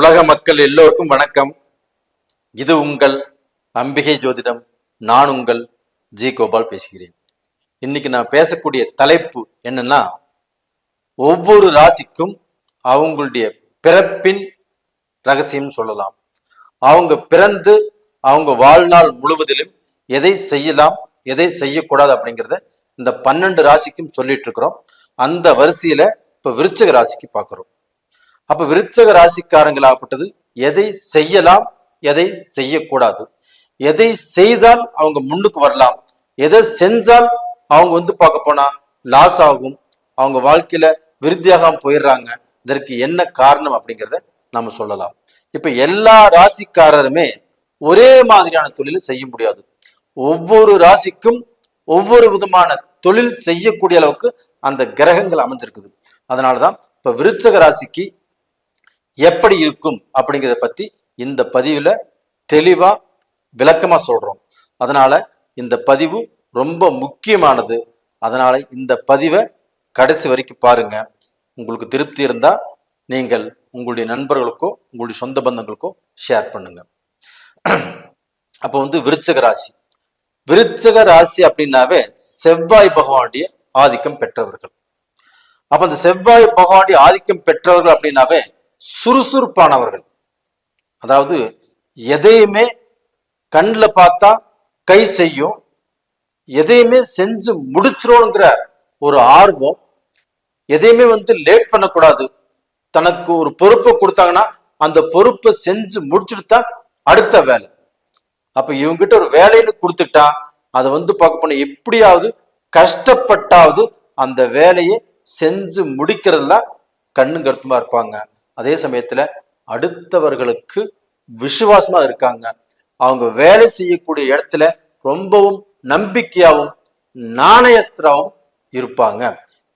உலக மக்கள் எல்லோருக்கும் வணக்கம். இது உங்கள் அம்பிகை ஜோதிடம். நான் உங்கள் ஜி கோபால் பேசுகிறேன். இன்னைக்கு நான் பேசக்கூடிய தலைப்பு என்னன்னா ஒவ்வொரு ராசிக்கும் அவங்களுடைய பிறப்பின் ரகசியம் சொல்லலாம். அவங்க பிறந்து அவங்க வாழ்நாள் முழுவதிலும் எதை செய்யலாம் எதை செய்யக்கூடாது அப்படிங்கிறத இந்த பன்னெண்டு ராசிக்கும் சொல்லிட்டு இருக்கிறோம். அந்த வரிசையில இப்ப விருச்சக ராசிக்கு பார்க்குறோம். அப்ப விருச்சக ராசிக்காரங்களாகப்பட்டது எதை செய்யலாம் எதை செய்யக்கூடாது? எதை செய்தால் அவங்க முன்னுக்கு வரலாம்? எதை செஞ்சால் அவங்க வந்து பார்க்க போனா லாஸ் ஆகும்? அவங்க வாழ்க்கையில விருத்தியாகாம போயிடுறாங்க. இதற்கு என்ன காரணம் அப்படிங்கிறத நம்ம சொல்லலாம். இப்ப எல்லா ராசிக்காரருமே ஒரே மாதிரியான தொழிலை செய்ய முடியாது. ஒவ்வொரு ராசிக்கும் ஒவ்வொரு விதமான தொழில் செய்யக்கூடிய அளவுக்கு அந்த கிரகங்கள் அமைஞ்சிருக்குது. அதனாலதான் இப்ப விருச்சக ராசிக்கு எப்படி இருக்கும் அப்படிங்கிறத பத்தி இந்த பதிவுல தெளிவா விளக்கமா சொல்றோம். அதனால இந்த பதிவு ரொம்ப முக்கியமானது. அதனால இந்த பதிவை கடைசி வரைக்கும் பாருங்க. உங்களுக்கு திருப்தி இருந்தா நீங்கள் உங்களுடைய நண்பர்களுக்கோ உங்களுடைய சொந்த பந்தங்களுக்கோ ஷேர் பண்ணுங்க. அப்போ வந்து விருச்சக ராசி. விருச்சக ராசி அப்படின்னாவே செவ்வாய் பகவானுடைய ஆதிக்கம் பெற்றவர்கள். அப்ப அந்த செவ்வாய் பகவானுடைய ஆதிக்கம் பெற்றவர்கள் அப்படின்னாவே சுறுசுறுப்பானவர்கள். அதாவது எதையுமே கண்ணில் பார்த்தா கை செய்யும் எதையுமே செஞ்சு முடிச்சிரோங்கிற ஒரு ஆர்வம். எதையுமே வந்து லேட் பண்ணக்கூடாது. தனக்கு ஒரு பொறுப்பை கொடுத்தாங்கன்னா அந்த பொறுப்பை செஞ்சு முடிச்சுட்டு தான் அடுத்த வேலை. அப்ப இவங்கிட்ட ஒரு வேலைன்னு கொடுத்துட்டா அதை வந்து பார்க்க போன எப்படியாவது கஷ்டப்பட்டாவது அந்த வேலையை செஞ்சு முடிக்கிறதுல கண்ணு கருத்துமா இருப்பாங்க. அதே சமயத்துல அடுத்தவர்களுக்கு விசுவாசமா இருக்காங்க. அவங்க வேலை செய்யக்கூடிய இடத்துல ரொம்பவும் நம்பிக்கையாவும் நாணயஸ்திராவும் இருப்பாங்க.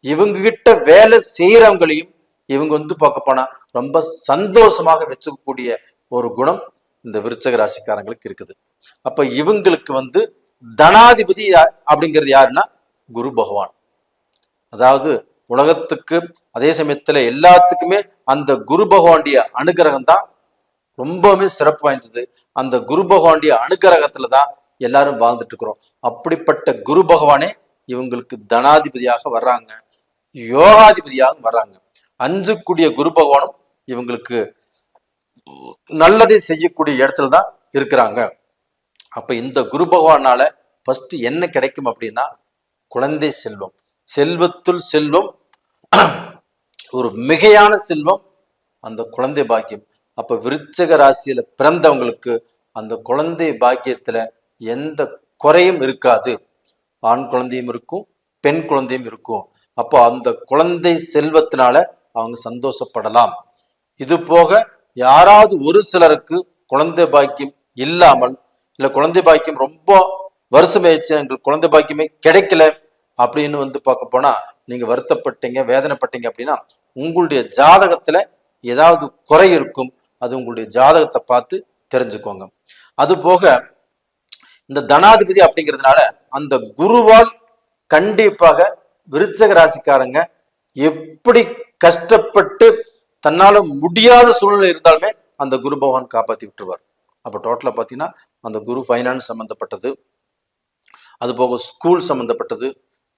இவங்க கிட்ட வேலை செய்யறவங்களையும் இவங்க வந்து பார்க்க போனா ரொம்ப சந்தோஷமாக வச்சுக்கக்கூடிய ஒரு குணம் இந்த விருச்சக ராசிக்காரங்களுக்கு இருக்குது. அப்ப இவங்களுக்கு வந்து தனாதிபதி அப்படிங்கிறது யாருன்னா குரு பகவான். அதாவது உலகத்துக்கு அதே சமயத்துல எல்லாத்துக்குமே அந்த குரு பகவானுடைய அனுகிரகம் தான் ரொம்பவுமே சிறப்பு வாய்ந்தது. அந்த குரு பகவானுடைய அனுகிரகத்துல தான் எல்லாரும் வாழ்ந்துட்டு இருக்கிறோம் அப்படிப்பட்ட குரு பகவானே இவங்களுக்கு தனாதிபதியாக வர்றாங்க. யோகாதிபதியாக வர்றாங்க. அஞ்சுக்குடிய குரு பகவானும் இவங்களுக்கு நல்லதை செய்யக்கூடிய இடத்துல தான் இருக்கிறாங்க. அப்ப இந்த குரு பகவானால ஃபர்ஸ்ட் என்ன கிடைக்கும் அப்படின்னா குழந்தை செல்வம். செல்வத்துள் செல்வம் ஒரு மிகையான செல்வம் அந்த குழந்தை பாக்கியம். அப்ப விருச்சக ராசியில பிறந்தவங்களுக்கு அந்த குழந்தை பாக்கியத்துல எந்த குறையும் இருக்காது. ஆண் குழந்தையும் இருக்கும் பெண் குழந்தையும் இருக்கும். அப்போ அந்த குழந்தை செல்வத்தினால அவங்க சந்தோஷப்படலாம். இது போக யாராவது ஒரு சிலருக்கு குழந்தை பாக்கியம் இல்லாமல் இல்ல குழந்தை பாக்கியம் ரொம்ப வருஷம் ஆயிடுச்சு எங்களுக்கு குழந்தை பாக்கியமே கிடைக்கல அப்படின்னு வந்து பார்க்க போனா நீங்க வருத்தப்பட்டீங்க வேதனைப்பட்டீங்க அப்படின்னா உங்களுடைய ஜாதகத்துல ஏதாவது குறை இருக்கும் அது உங்களுடைய ஜாதகத்தை பார்த்து தெரிஞ்சுக்கோங்க. அது போக இந்த தனாதிபதி அப்படிங்கிறதுனால அந்த குருவால் கண்டிப்பாக விருச்சக ராசிக்காரங்க எப்படி கஷ்டப்பட்டு தன்னால முடியாத சூழ்நிலை இருந்தாலுமே அந்த குரு பகவான் காப்பாத்தி விட்டுருவார். அப்ப டோட்டலா பாத்தீங்கன்னா அந்த குரு ஃபைனான்ஸ் சம்பந்தப்பட்டது அது போக ஸ்கூல் சம்பந்தப்பட்டது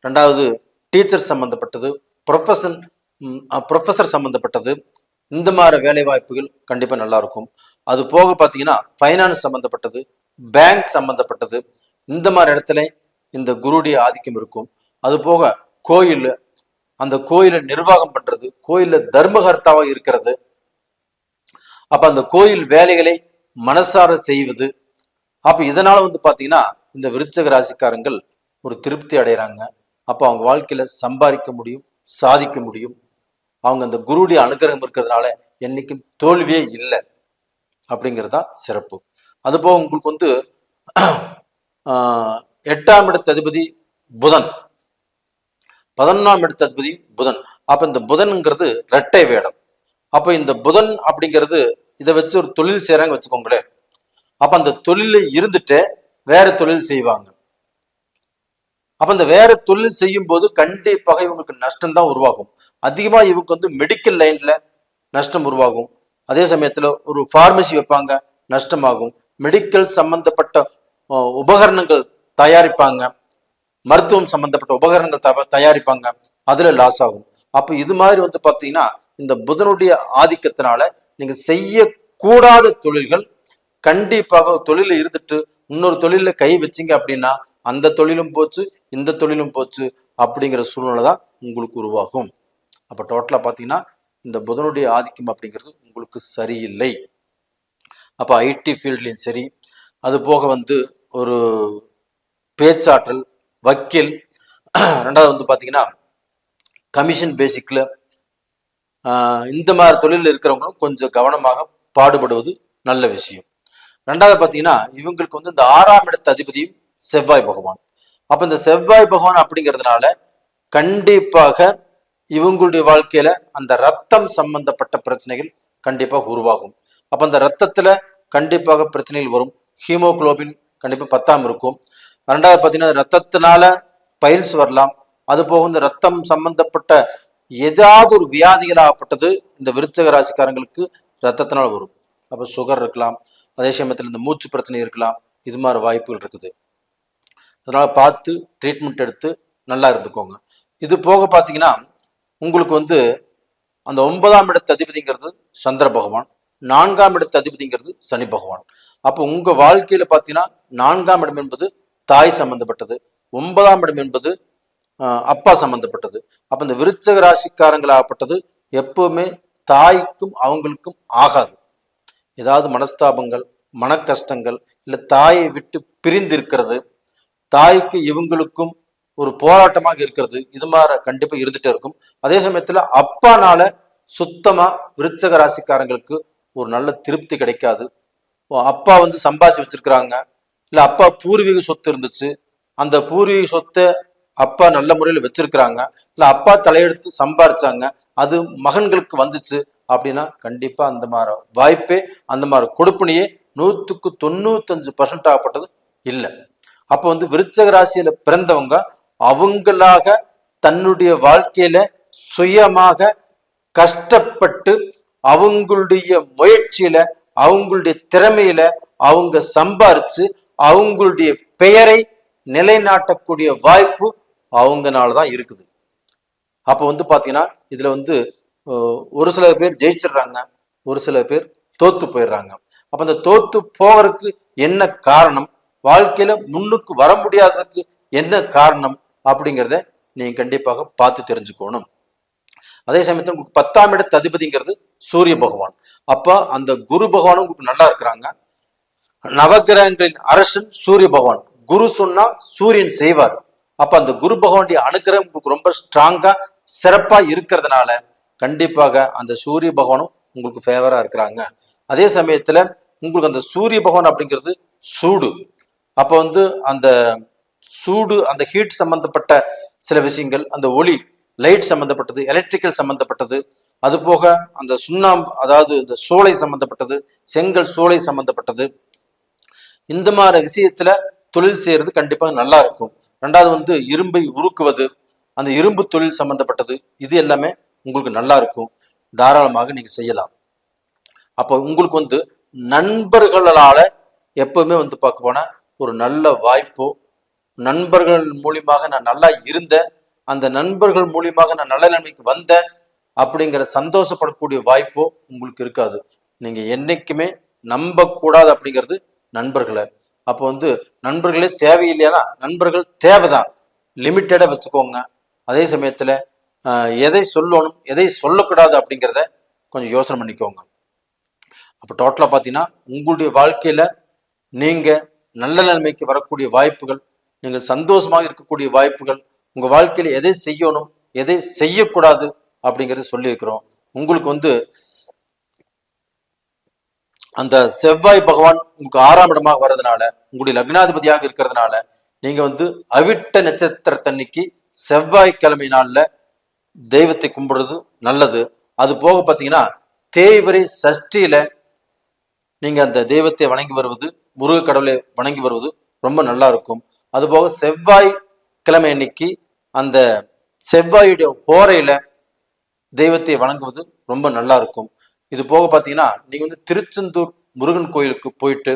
ரெண்டாவது டீச்சர் சம்மந்தப்பட்டது ப்ரொஃபஷன் ப்ரொஃபஸர் சம்மந்தப்பட்டது இந்த மாதிரி வேலை வாய்ப்புகள் நல்லாயிருக்கும் அது போக பார்த்தீங்கன்னா ஃபைனான்ஸ் சம்மந்தப்பட்டது பேங்க் சம்மந்தப்பட்டது இந்த மாதிரி இடத்துல இந்த குருடைய ஆதிக்கம் இருக்கும். அது போக கோயில் அந்த கோயிலை நிர்வாகம் பண்றது கோயிலில் தர்மகர்த்தாவாக இருக்கிறது. அப்ப அந்த கோயில் வேலைகளை மனசார செய்வது. அப்ப இதனால வந்து பாத்தீங்கன்னா இந்த விருச்சக ராசிக்காரங்கள் ஒரு திருப்தி அடைகிறாங்க அப்போ அவங்க வாழ்க்கையில சம்பாதிக்க முடியும் சாதிக்க முடியும். அவங்க அந்த குருடைய அனுகிரகம் இருக்கிறதுனால என்னைக்கும் தோல்வியே இல்லை அப்படிங்கிறதா சிறப்பு. அது போக உங்களுக்கு வந்து ஆஹ், எட்டாம் இடத்த அதிபதி புதன். பதினொன்றாம் இடத்த அதிபதி புதன். அப்ப இந்த புதன்ங்கிறது இரட்டை வேடம். அப்ப இந்த புதன் அப்படிங்கிறது இதை வச்சு ஒரு தொழில் செய்யறாங்க வச்சுக்கோங்களேன். அப்ப அந்த தொழில இருந்துட்டு வேற தொழில் செய்வாங்க. அப்ப இந்த வேற தொழில் செய்யும் போது கண்டிப்பாக இவங்களுக்கு நஷ்டம் தான் உருவாகும். அதிகமா இவங்க வந்து மெடிக்கல் லைன்ல நஷ்டம் உருவாகும். அதே சமயத்துல ஒரு ஃபார்மசி வைப்பாங்க நஷ்டமாகும். மெடிக்கல் சம்பந்தப்பட்ட உபகரணங்கள் தயாரிப்பாங்க. மருத்துவம் சம்பந்தப்பட்ட உபகரணங்கள் தயாரிப்பாங்க. அதுல லாஸ் ஆகும். அப்ப இது மாதிரி வந்து பாத்தீங்கன்னா இந்த புதனுடைய ஆதிக்கத்தினால நீங்க செய்யக்கூடாத தொழில்கள் கண்டிப்பாக தொழில இருந்துட்டு இன்னொரு தொழில கை வச்சீங்க அப்படின்னா அந்த தொழிலும் போச்சு இந்த தொழிலும் போச்சு அப்படிங்கிற சூழ்நிலை தான் உங்களுக்கு உருவாகும். அப்போ டோட்டலாக பார்த்தீங்கன்னா இந்த புதனுடைய ஆதிக்கம் அப்படிங்கிறது உங்களுக்கு சரியில்லை. அப்போ ஐடி ஃபீல்ட்லேயும் சரி அது போக வந்து ஒரு பேச்சாற்றல் வக்கீல் ரெண்டாவது வந்து பார்த்தீங்கன்னா கமிஷன் பேசிக்கில் இந்த மாதிரி தொழிலில் இருக்கிறவங்களும் கொஞ்சம் கவனமாக பாடுபடுவது நல்ல விஷயம். ரெண்டாவது பார்த்தீங்கன்னா இவங்களுக்கு வந்து இந்த ஆறாம் இடத்த அதிபதியும் செவ்வாய் பகவான். அப்ப இந்த செவ்வாய் பகவான் அப்படிங்கிறதுனால கண்டிப்பாக இவங்களுடைய வாழ்க்கையில அந்த ரத்தம் சம்பந்தப்பட்ட பிரச்சனைகள் கண்டிப்பாக உருவாகும். அப்ப அந்த ரத்தத்துல கண்டிப்பாக பிரச்சனைகள் வரும். ஹீமோகுளோபின் கண்டிப்பா பத்தாம் இருக்கும். ரெண்டாவது பாத்தீங்கன்னா ரத்தத்தினால பயில்ஸ் வரலாம். அது போக இந்த ரத்தம் சம்பந்தப்பட்ட ஏதாவது ஒரு வியாதிகளாகப்பட்டது இந்த விருச்சக ராசிக்காரங்களுக்கு ரத்தத்தினால் வரும். அப்போ சுகர் இருக்கலாம். அதே சமயத்தில் இந்த மூச்சு பிரச்சனை இருக்கலாம். இது மாதிரி வாய்ப்புகள் இருக்குது. அதனால் பார்த்து ட்ரீட்மெண்ட் எடுத்து நல்லா இருந்துக்கோங்க. இது போக பார்த்தீங்கன்னா உங்களுக்கு வந்து அந்த ஒன்பதாம் இடத்து அதிபதிங்கிறது சந்திர பகவான் நான்காம் இடத்து அதிபதிங்கிறது சனி பகவான். அப்போ உங்கள் வாழ்க்கையில் பார்த்தீங்கன்னா நான்காம் இடம் என்பது தாய் சம்பந்தப்பட்டது ஒன்பதாம் இடம் என்பது அப்பா சம்பந்தப்பட்டது. அப்போ இந்த விருச்சக ராசிக்காரங்களாகப்பட்டது எப்பவுமே தாய்க்கும் அவங்களுக்கும் ஆகாது. ஏதாவது மனஸ்தாபங்கள் மன கஷ்டங்கள் இல்லை தாயை விட்டு பிரிந்து இருக்கிறது தாய்க்கு இவங்களுக்கும் ஒரு போராட்டமாக இருக்கிறது. இது மாதிரி கண்டிப்பா இருந்துட்டே இருக்கும். அதே சமயத்துல அப்பானால சுத்தமா விருச்சக ராசிக்காரங்களுக்கு ஒரு நல்ல திருப்தி கிடைக்காது. அப்பா வந்து சம்பாதிச்சு வச்சிருக்கிறாங்க. இல்ல அப்பா பூர்வீக சொத்து இருந்துச்சு. அந்த பூர்வீக சொத்தை அப்பா நல்ல முறையில் வச்சிருக்கிறாங்க. இல்ல அப்பா தலையெடுத்து சம்பாரிச்சாங்க. அது மகன்களுக்கு வந்துச்சு அப்படின்னா கண்டிப்பா அந்த மாதிரி வாய்ப்பே அந்த மாதிரி கொடுப்பினையே நூற்றுக்கு தொண்ணூத்தஞ்சு பர்சன்ட் ஆகப்பட்டது இல்லை. அப்போ வந்து விருச்சக ராசியில பிறந்தவங்க அவங்களாக தன்னுடைய வாழ்க்கையில சுயமாக கஷ்டப்பட்டு அவங்களுடைய முயற்சியில அவங்களுடைய திறமையில அவங்க சம்பாரிச்சு அவங்களுடைய பெயரை நிலைநாட்டக்கூடிய வாய்ப்பு அவங்கனால தான் இருக்குது. அப்போ வந்து பாத்தீங்கன்னா இதுல வந்து ஒரு சில பேர் ஜெயிச்சிடுறாங்க ஒரு சில பேர் தோத்து போயிடுறாங்க. அப்ப அந்த தோத்து போகிறதுக்கு என்ன காரணம்? வாழ்க்கையில முன்னுக்கு வர முடியாததுக்கு என்ன காரணம் அப்படிங்கிறத நீங்க கண்டிப்பாக பார்த்து தெரிஞ்சுக்கணும். அதே சமயத்தில் உங்களுக்கு பத்தாம் இடத்து அதிபதிங்கிறது சூரிய பகவான். அப்ப அந்த குரு பகவானும் உங்களுக்கு நல்லா இருக்கிறாங்க. நவகிரகங்களின் அரசன் சூரிய பகவான். குரு சொன்னா சூரியன் செய்வார். அப்ப அந்த குரு பகவானுடைய அனுகிரகம் உங்களுக்கு ரொம்ப ஸ்ட்ராங்கா சிறப்பா இருக்கிறதுனால கண்டிப்பாக அந்த சூரிய பகவானும் உங்களுக்கு ஃபேவரா இருக்கிறாங்க. அதே சமயத்துல உங்களுக்கு அந்த சூரிய பகவான் அப்படிங்கிறது சூடு. அப்போ வந்து அந்த சூடு அந்த ஹீட் சம்பந்தப்பட்ட சில விஷயங்கள் அந்த ஒளி லைட் சம்பந்தப்பட்டது எலக்ட்ரிக்கல் சம்பந்தப்பட்டது அது போக அந்த சுண்ணாம்பு அதாவது இந்த சோலை சம்பந்தப்பட்டது செங்கல் சோலை சம்பந்தப்பட்டது. இந்த மாதிரி விஷயத்துல தொழில் செய்யறது கண்டிப்பாக நல்லா இருக்கும். ரெண்டாவது வந்து இரும்பை உருக்குவது அந்த இரும்பு தொழில் சம்பந்தப்பட்டது இது எல்லாமே உங்களுக்கு நல்லா இருக்கும். தாராளமாக நீங்க செய்யலாம். அப்போ உங்களுக்கு வந்து நண்பர்களால எப்பவுமே வந்து பார்க்க போனா ஒரு நல்ல வாய்ப்போ. நண்பர்கள் மூலியமாக நான் நல்லா இருந்தேன். அந்த நண்பர்கள் மூலியமாக நான் நல்ல நிலைமைக்கு வந்தேன். அப்படிங்கிற சந்தோஷப்படக்கூடிய வாய்ப்போ உங்களுக்கு இருக்காது. நீங்க என்னைக்குமே நம்பக்கூடாது அப்படிங்கிறது நண்பர்களை. அப்போ வந்து நண்பர்களே தேவையில்லையானா நண்பர்கள் தேவைதான். லிமிட்டடா வச்சுக்கோங்க. அதே சமயத்துல எதை சொல்லணும் எதை சொல்லக்கூடாது அப்படிங்கிறத கொஞ்சம் யோசனை பண்ணிக்கோங்க. அப்போ டோட்டலாக பார்த்தீங்கன்னா உங்களுடைய வாழ்க்கையில் நீங்கள் நல்ல நிலைமைக்கு வரக்கூடிய வாய்ப்புகள் நீங்கள் சந்தோஷமாக இருக்கக்கூடிய வாய்ப்புகள் உங்க வாழ்க்கையில எதை செய்யணும் எதை செய்யக்கூடாது அப்படிங்கறத சொல்லியிருக்கிறோம். உங்களுக்கு வந்து அந்த செவ்வாய் பகவான் உங்களுக்கு ஆறாம் இடமாக வர்றதுனால உங்களுடைய லக்னாதிபதியாக இருக்கிறதுனால நீங்க வந்து அவிட்ட நட்சத்திரத்தன்னைக்கு செவ்வாய்க்கிழமை நாள்ல தெய்வத்தை கும்பிடுறது நல்லது. அது போக பார்த்தீங்கன்னா தேய்வரை சஷ்டியில நீங்க அந்த தெய்வத்தை வணங்கி வருவது முருக கடவுளை வணங்கி வருவது ரொம்ப நல்லா இருக்கும். அதுபோக செவ்வாய் கிழமை அன்னைக்கு அந்த செவ்வாயுடைய ஹோரையில தெய்வத்தை வணங்குவது ரொம்ப நல்லா இருக்கும். இது போக பார்த்தீங்கன்னா நீங்க வந்து திருச்செந்தூர் முருகன் கோயிலுக்கு போயிட்டு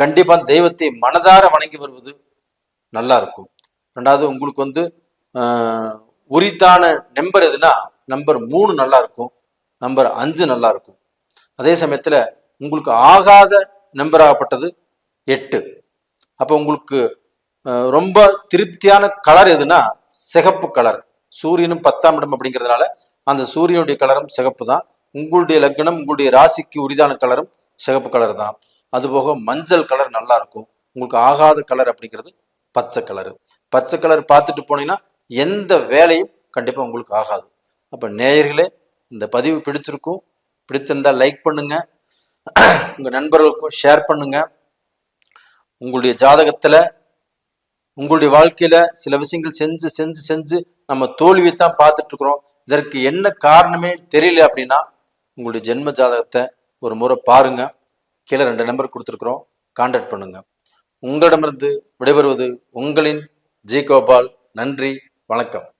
கண்டிப்பா அந்த தெய்வத்தை மனதார வணங்கி வருவது நல்லா இருக்கும். ரெண்டாவது உங்களுக்கு வந்து உரித்தான நம்பர் எதுனா நம்பர் மூணு நல்லா இருக்கும் நம்பர் அஞ்சு நல்லா இருக்கும். அதே சமயத்துல உங்களுக்கு ஆகாத நம்பராகப்பட்டது எட்டு. அப்போ உங்களுக்கு ரொம்ப திருப்தியான கலர் எதுனா சிகப்பு கலர் சூரியனும் பத்தாம் இடம் அப்படிங்கிறதுனால அந்த சூரியனுடைய கலரும் சிகப்பு தான். உங்களுடைய லக்னம் உங்களுடைய ராசிக்கு உரிதான கலரும் சிகப்பு கலர் தான். அதுபோக மஞ்சள் கலர் நல்லா இருக்கும். உங்களுக்கு ஆகாத கலர் அப்படிங்கிறது பச்சை கலர் பச்சை கலர் பார்த்துட்டு போனீங்கன்னா எந்த வேலையும் கண்டிப்பாக உங்களுக்கு ஆகாது. அப்போ நேயர்களே இந்த பதிவு பிடிச்சிருக்கும். பிடிச்சிருந்தா லைக் பண்ணுங்கள் உங்கள் நண்பர்களுக்கும் ஷேர் பண்ணுங்க. உங்களுடைய ஜாதகத்தில் உங்களுடைய வாழ்க்கையில் சில விஷயங்கள் செஞ்சு செஞ்சு செஞ்சு நம்ம தோல்வியை தான் பார்த்துட்ருக்குறோம் இதற்கு என்ன காரணமே தெரியல அப்படின்னா உங்களுடைய ஜென்ம ஜாதகத்தை ஒரு முறை பாருங்க. கீழே ரெண்டு நம்பர் கொடுத்துருக்குறோம். கான்டாக்ட் பண்ணுங்க. உங்களிடமிருந்து விடைபெறுவது உங்களின் ஜி கோபால் நன்றி. வணக்கம்.